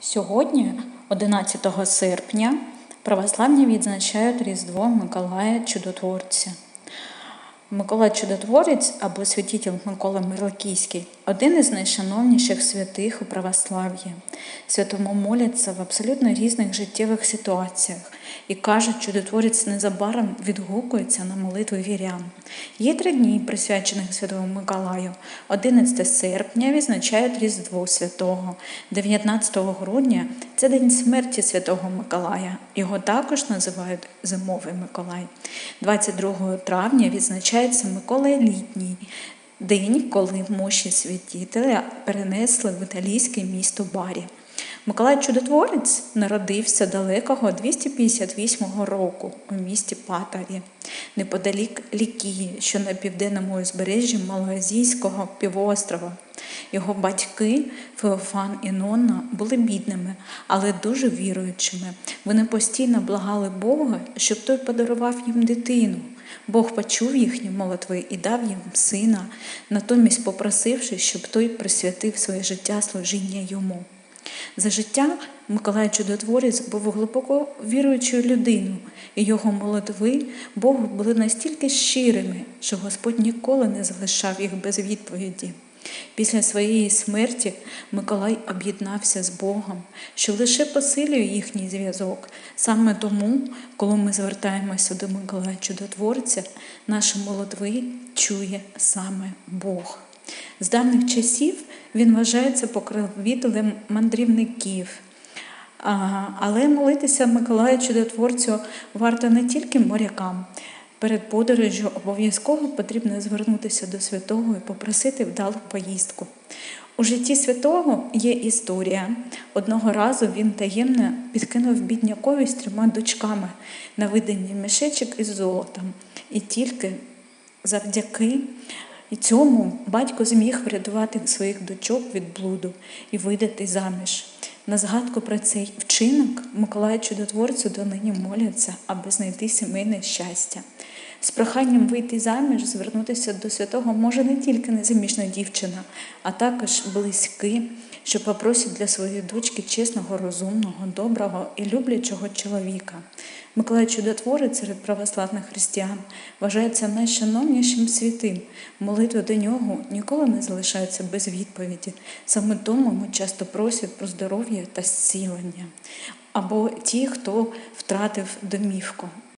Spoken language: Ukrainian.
Сьогодні, 11 серпня, православні відзначають Різдво Миколая Чудотворця. Миколай Чудотворець або святитель Микола Мирлакійський один із найшановніших святих у православ'ї. Святому моляться в абсолютно різних життєвих ситуаціях і кажуть, чудотворець незабаром відгукується на молитви вірян. Є три дні, присвячених Святому Миколаю. 11 серпня відзначають Різдво Святого, 19 грудня це день смерті Святого Миколая. Його також називають Зимовий Миколай. 22 травня відзначається Миколай Літній. День, коли мощі святителя перенесли в італійське місто Барі. Миколай Чудотворець народився далекого 258 року у місті Патарі, неподалік Лікії, що на південному узбережжі Малоазійського півострова. Його батьки Феофан і Нонна були бідними, але дуже віруючими. Вони постійно благали Бога, щоб той подарував їм дитину. Бог почув їхні молитви і дав їм сина, натомість попросивши, щоб той присвятив своє життя служіння йому. За життя Миколай Чудотворець був глибоко віруючою людиною, і його молитви Богу були настільки щирими, що Господь ніколи не залишав їх без відповіді. Після своєї смерті Миколай об'єднався з Богом, що лише посилює їхній зв'язок. Саме тому, коли ми звертаємося до Миколая Чудотворця, наші молитви чує саме Бог. З давніх часів він вважається покровителем мандрівників. Але молитися Миколаю Чудотворцю варто не тільки морякам. Перед подорожжю обов'язково потрібно звернутися до святого і попросити вдалу поїздку. У житті святого є історія. Одного разу він таємно підкинув біднякові з трьома дочками на виданні мішечок із золотом. І тільки завдяки цьому батько зміг врятувати своїх дочок від блуду і видати заміж. На згадку про цей вчинок Миколаю Чудотворцю донині моляться, аби знайти сімейне щастя. З проханням вийти заміж, звернутися до святого може не тільки незаміжна дівчина, а також близькі, що попросять для своєї дочки чесного, розумного, доброго і люблячого чоловіка. Миколай Чудотворець серед православних християн вважається найшановнішим святим. Молитви до нього ніколи не залишаються без відповіді. Саме тому ми часто просять про здоров'я та зцілення. Або ті, хто втратив домівку.